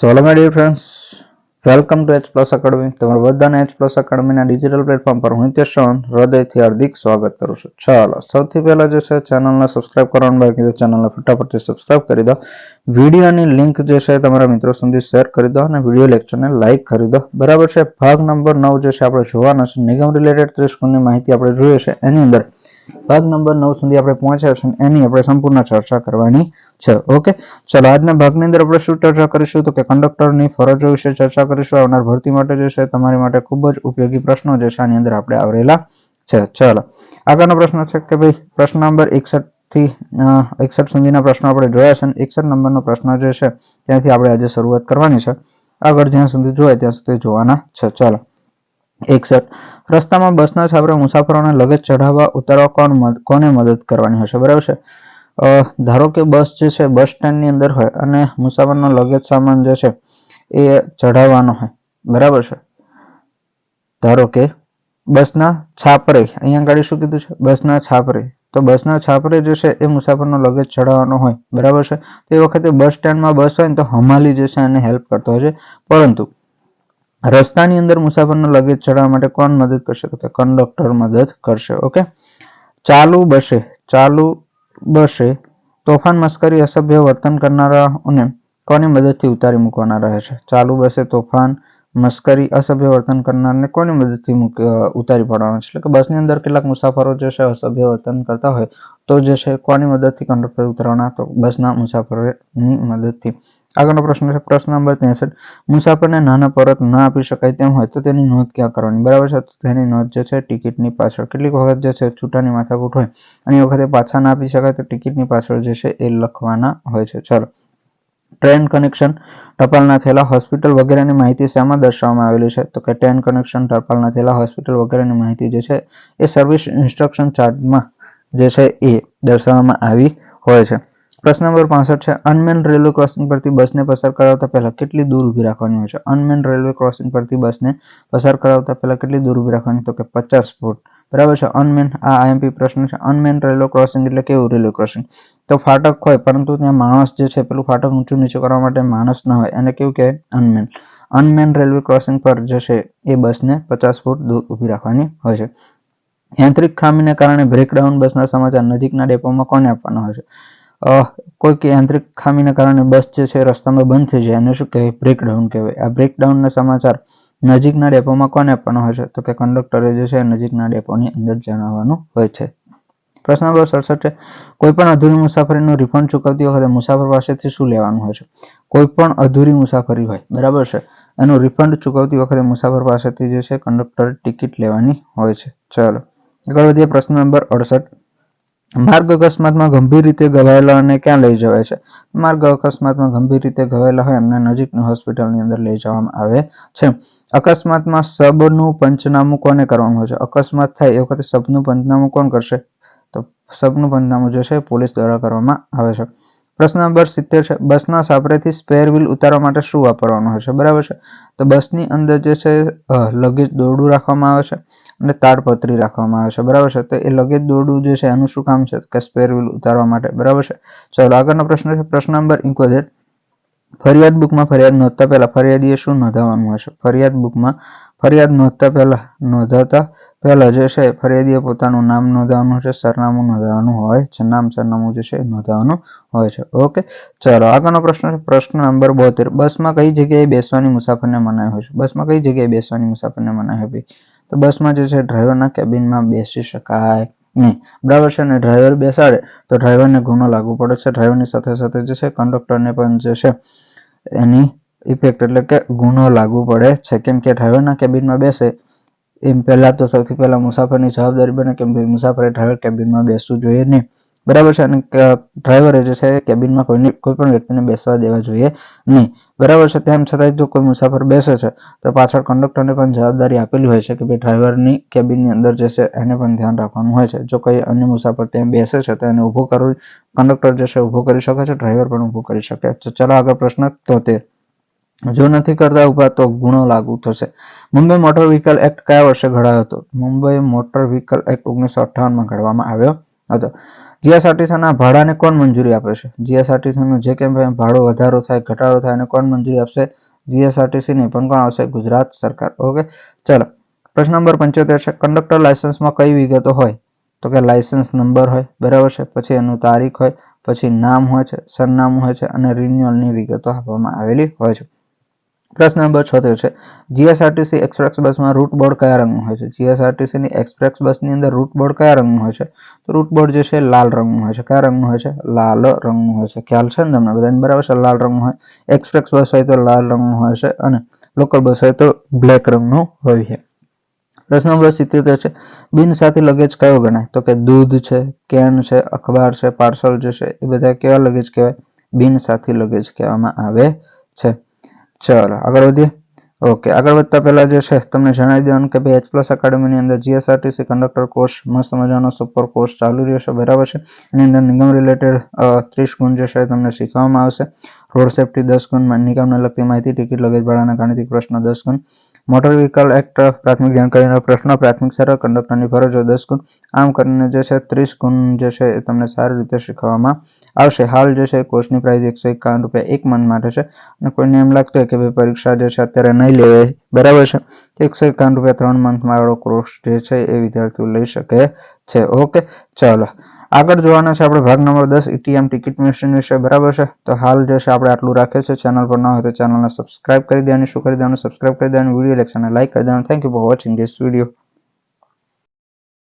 So hello my friends welcome to H plus academy તમારા બધાને H plus એકેડમીના digital platform પર હું હિતેશ હૃદયથી હાર્દિક સ્વાગત કરું છું. ચાલો સૌથી પહેલાં જે છે ચેનલને સબસ્ક્રાઇબ કરવાનું બાકી છે ચેનલને ફટાફટથી સબસ્ક્રાઇબ કરી દો. વિડીયોની લિંક જે છે, તમારા મિત્રો સુધી શેર કરી દો અને વીડિયો લેક્ચરને લાઇક કરી દો. બરાબર છે? ભાગ નંબર નવ જે છે, આપણે જોવાનો છે, નિગમ રિલેટેડ ત્રિસ્કોણની માહિતી આપણે જોઈએ છે. એની અંદર ભાગ નંબર નવ સુધી આપણે પહોંચ્યા છે એની આપણે સંપૂર્ણ ચર્ચા કરવાની છે. ઓકે ચલો, આજના ભાગની અંદર આપણે શું ચર્ચા કરીશું? તો કે કંડક્ટરની ફરજો વિશે ચર્ચા કરીશું. આવનાર ભરતી માટે જે છે, તમારી માટે ખૂબ જ ઉપયોગી પ્રશ્નો જે છે, આની અંદર આપણે આવરેલા છે. ચલો, આગળનો પ્રશ્ન છે કે ભાઈ, પ્રશ્ન નંબર એકસઠથી એકસઠ સુધીના પ્રશ્નો આપણે જોયા છે એકસઠ નંબરનો પ્રશ્ન જે છે, ત્યાંથી આપણે આજે શરૂઆત કરવાની છે. આગળ જ્યાં સુધી જોવાય, ત્યાં સુધી જોવાના છે. ચાલો, એકસઠ, રસ્તામાં બસના છાપરે મુસાફરોને લગેજ ચઢાવવા ઉતારવા કોણ કોને મદદ કરવાની હશે? બરાબર છે? ધારો કે બસ જે છે, બસ સ્ટેન્ડની અંદર હોય અને મુસાફરનો લગેજ સામાન જે છે, એ ચઢાવવાનો હોય. બરાબર છે? ધારો કે બસના છાપરે, અહીંયા ગાડી શું કીધું છે? બસના છાપરે. તો બસના છાપરે જે છે, એ મુસાફરનો લગેજ ચઢાવવાનો હોય. બરાબર છે? તે વખતે બસ સ્ટેન્ડમાં બસ હોય ને તો હમાલી જે છે, એને હેલ્પ કરતો હોય છે. પરંતુ રસ્તાની અંદર મુસાફરનો લગેજ ચડાવવા માટે કોણ મદદ કરશે? તો કંડક્ટર મદદ કરશે. ઓકે ચાલુ બસે, ચાલુ બસે. તોફાન મસ્કરી અસભ્ય વર્તન કરનારાઓને કોની મદદથી ઉતારી મૂકવાના રહે છે? ચાલુ બસે તોફાન મસ્કરી અસભ્ય વર્તન કરનારને કોની મદદથી ઉતારી પાડવાના છે? એટલે કે બસની અંદર કેટલાક મુસાફરો જે છે અસભ્ય વર્તન કરતા હોય તો જે છે કોની મદદથી કંડક્ટર ઉતારવાના? તો બસના મુસાફરોની મદદથી. આગળનો પ્રશ્ન છે, પ્રશ્ન નંબર ત્રેસઠ. મુસાફરને નાના પરત ના આપી શકાય તેમ હોય તો તેની નોંધ ક્યાં કરવાની? બરાબર છે, તો તેની નોંધ જે છે, ટિકિટની પાછળ. કેટલીક વખત જે છે, છૂટાની માથાકૂટ હોય અને એ વખતે પાછા ના આપી શકાય તો ટિકિટની પાછળ જે છે, એ લખવાના હોય છે. ચલો. ટ્રેન કનેક્શન ટપાલના થયેલા હોસ્પિટલ વગેરેની માહિતી શેમાં દર્શાવવામાં આવેલી છે? તો કે ટ્રેન કનેક્શન ટપાલના થયેલા હોસ્પિટલ વગેરેની માહિતી જે છે, એ સર્વિસ ઇન્સ્ટ્રક્શન ચાર્ટમાં જે છે, એ દર્શાવવામાં આવી હોય છે. પ્રશ્ન નંબર પાસઠ છે. અનમેન રેલવે ક્રોસિંગ પરથી બસને પસાર કરાવતા પહેલા કેટલી દૂર ઊભી રાખવાની હોય છે? અનમેન રેલવે ક્રોસિંગ પરથી બસને પસાર કરાવતા પહેલા કેટલી દૂર ઊભી રાખવાની? તો કે પચાસ ફૂટ. બરાબર છે? અનમેન, આ આઈએમપી પ્રશ્ન છે. અનમેન રેલવે ક્રોસિંગ એટલે કેવું રેલવે ક્રોસિંગ? તો ફાટક હોય, પરંતુ ત્યાં માણસ જે છે, પેલું ફાટક ઊંચું નીચું કરવા માટે માણસ ના હોય. એને કેવું કે અનમેન. અનમેન રેલવે ક્રોસિંગ પર જે છે, એ બસને પચાસ ફૂટ દૂર ઊભી રાખવાની હોય છે. યાંત્રિક ખામીને કારણે બ્રેકડાઉન બસના સમાચાર નજીકના ડેપોમાં કોને આપવાના હોય છે? કોઈક યાંત્રિક ખામીને કારણે બસ જે છે રસ્તામાં બંધ થઈ જાય. એને શું કહેવાય? બ્રેકડાઉન કહેવાય. આ બ્રેકડાઉનના સમાચાર નજીકના ડેપોમાં કોને આપવાનો હોય છે? તો કે કંડક્ટરે જે છે નજીકના ડેપોની અંદર જણાવવાનું હોય છે. પ્રશ્ન નંબર સડસઠ છે. કોઈ પણ અધૂરી મુસાફરીનું રિફંડ ચૂકવતી વખતે મુસાફર પાસેથી શું લેવાનું હોય છે? કોઈ પણ અધૂરી મુસાફરી હોય. બરાબર છે? એનું રિફંડ ચૂકવતી વખતે મુસાફર પાસેથી જે છે કંડક્ટર ટિકિટ લેવાની હોય છે. ચાલો. આગળ વધીએ પ્રશ્ન નંબર અડસઠ. માર્ગ અકસ્માતમાં ગંભીર રીતે ઘવાયેલા અને ક્યાં લઈ જવાય છે? માર્ગ અકસ્માતમાં ગંભીર રીતે ઘવાયેલા હોય એમને નજીકની હોસ્પિટલની અંદર લઈ જવામાં આવે છે. અકસ્માતમાં સબનું પંચનામું કોને કરવાનું હોય છે? અકસ્માત થાય એ વખતે સબનું પંચનામું કોણ કરશે? તો સબનું પંચનામું જે છે પોલીસ દ્વારા કરવામાં આવે છે. પ્રશ્ન નંબર સિત્તેર છે, બસના સાપરેથી સ્પેર વ્હીલ ઉતારવા માટે શું વાપરવાનું છે? બરાબર છે? તો બસની અંદર જે છે લગેજ દોરડું રાખવામાં આવે છે અને તાડપત્રી રાખવામાં આવે છે. બરાબર છે? તો એ લગેજ દોરડું જે છે, એનું શું કામ છે? કે સ્પેર વ્હીલ ઉતારવા માટે. બરાબર છે? ચાલો, આગળનો પ્રશ્ન છે. પ્રશ્ન નંબર ઇકોતેર ફરિયાદ બુકમાં ફરિયાદ નોંધતા પહેલા ફરિયાદીએ શું નોંધાવવાનું હશે ફરિયાદ બુકમાં ફરિયાદ નોંધતા પહેલા નોંધાતા પહેલા જે છે, ફરિયાદીએ પોતાનું નામ નોંધાવવાનું છે, સરનામું નોંધાવવાનું હોય છે, નામ સરનામું જે છે નોંધાવવાનું હોય છે. ઓકે, ચાલો, આગળનો પ્રશ્ન છે, પ્રશ્ન નંબર બોતેર. બસમાં કઈ જગ્યાએ બેસવાની મુસાફરને મનાઈ હોય છે? બસમાં કઈ જગ્યાએ બેસવાની મુસાફરને મનાઈ હોય? તો બસમાં જે છે, ડ્રાઈવરના કેબિનમાં બેસી શકાય નહીં. બરાબર છે અને ડ્રાઈવર બેસાડે તો ડ્રાઈવરને ગુનો લાગુ પડે છે. ડ્રાઈવરની સાથે સાથે જે છે, કંડક્ટરને પણ જે છે, એની ઇફેક્ટ એટલે કે ગુનો લાગુ પડે છે. કેમ કે ડ્રાઈવરના કેબિનમાં બેસે એમ પહેલાં તો સૌથી પહેલાં મુસાફરની જવાબદારી બને કેમ કે મુસાફરે ડ્રાઈવર કેબિનમાં બેસવું જોઈએ નહીં. બરાબર છે? અને ડ્રાઈવરે જે છે કેબિનમાં કોઈની કોઈ પણ વ્યક્તિને બેસવા દેવા જોઈએ નહીં. બરાબર છે? તેમ છતાંય જો કોઈ મુસાફર બેસે છે, તો પાછળ કંડક્ટરને પણ જવાબદારી આપેલી હોય છે કે ભાઈ ડ્રાઈવરની કેબિનની અંદર જે છે એને પણ ધ્યાન રાખવાનું હોય છે. જો કોઈ અન્ય મુસાફર ત્યાં બેસે છે, તો એને ઊભું કરવું કંડક્ટર જે છે ઊભો કરી શકે છે ડ્રાઈવર પણ ઊભો કરી શકે તો ચલો આગળ પ્રશ્ન તોતેર. જો નથી કરતા ઊભા તો ગુનો લાગુ થશે. મુંબઈ મોટર વ્હીકલ એક્ટ કયા વર્ષે ઘડાયો હતો? મુંબઈ મોટર વ્હીકલ એક્ટ ઓગણીસો અઠ્ઠાવનમાં ઘડવામાં આવ્યો હતો. જીએસઆરટીસીના ભાડાને કોણ મંજૂરી આપે છે? જીએસઆરટીસીનું જે કેમ ભાડો વધારો થાય, ઘટાડો થાય અને કોણ મંજૂરી આપશે? જીએસઆરટીસીની પણ કોણ આવશે? ગુજરાત સરકાર. ઓકે, ચલો. પ્રશ્ન નંબર પંચોતેર છે. કંડક્ટર લાયસન્સમાં કઈ વિગતો હોય? તો કે લાયસન્સ નંબર હોય, બરાબર છે. પછી એનું તારીખ હોય, પછી નામ હોય છે, સરનામું હોય છે અને રિન્યુઅલની વિગતો આપવામાં આવેલી હોય છે. પ્રશ્ન નંબર છોતેર છે. જીએસઆરટીસી એક્સપ્રેસ બસમાં રૂટ બોર્ડ કયા રંગનું હોય છે? જીએસઆરટીસીની એક્સપ્રેસ બસની અંદર રૂટ બોર્ડ કયા રંગનું હોય છે? તો રૂટ બોર્ડ જે છે લાલ રંગનું હોય છે. કયા રંગનું હોય છે? લાલ રંગનું હોય છે. ખ્યાલ છે ને તમને બધાને? બરાબર છે? લાલ રંગનું હોય. એક્સપ્રેસ બસ હોય તો લાલ રંગનું હોય છે અને લોકલ બસ હોય તો બ્લેક રંગનું હોય છે. પ્રશ્ન નંબર સિત્તેર છે. બિન સાથે લગેજ કયો ગણાય? તો કે દૂધ છે, કેન છે, અખબાર છે પાર્સલ જે છે એ બધા કેવા લગેજ કહેવાય? બિન સાથી લગેજ કહેવામાં આવે છે. ચલો આગળ વધીએ ઓકે આગળ વધતા પહેલા જે છે, તમને જણાવી દેવાનું કે ભાઈ એચ પ્લસ એકેડમીની અંદર જીએસઆરટીસી કંડક્ટર કોર્સ મસ્ત મજાનો સુપર કોર્સ ચાલુ રહ્યો છે બરાબર છે? એની અંદર નિગમ રિલેટેડ ત્રીસ ગુણ જે છે તમને શીખવામાં આવશે. રોડ સેફ્ટી દસ ગુણ, નિગમને લગતી માહિતી ટિકિટ લગેજ ભાડાના ગાણિતિક પ્રશ્ન દસ ગુણ. મોટર વ્હીકલ એક્ટ પ્રાથમિક જાણકારીનો પ્રશ્ન, પ્રાથમિક સરળ કંડક્ટરની ફરજો દસ ગુણ. આમ કરીને જે છે, ત્રીસ ગુણ જે છે એ તમને સારી રીતે શીખવવામાં આવશે. હાલ જે છે કોર્સની પ્રાઇસ એકસો એકાવન રૂપિયા એક મંથ માટે છે. અને કોઈને એમ લાગતું હોય કે ભાઈ પરીક્ષા જે છે અત્યારે નહીં લેવાય. બરાબર છે? એકસો એકાવન રૂપિયા ત્રણ મંથ વાળો કોર્સ જે છે એ વિદ્યાર્થીઓ લઈ શકે છે. ઓકે ચાલો. આગળ જોવાના છે આપણે ભાગ નંબર દસ ઇટીએમ ટિકિટ મશીન વિશે. બરાબર છે? તો હાલ જે છે આપણે આટલું રાખે છે ચેનલ પર ન હોય તો ચેનલને સબસ્ક્રાઇબ કરી દેવાની, શું કરી દેવાનું? સબસ્ક્રાઇબ કરી દેવાની વીડિયો લેક્શનને લાઇક કરી દેવાનું. Thank you for watching this video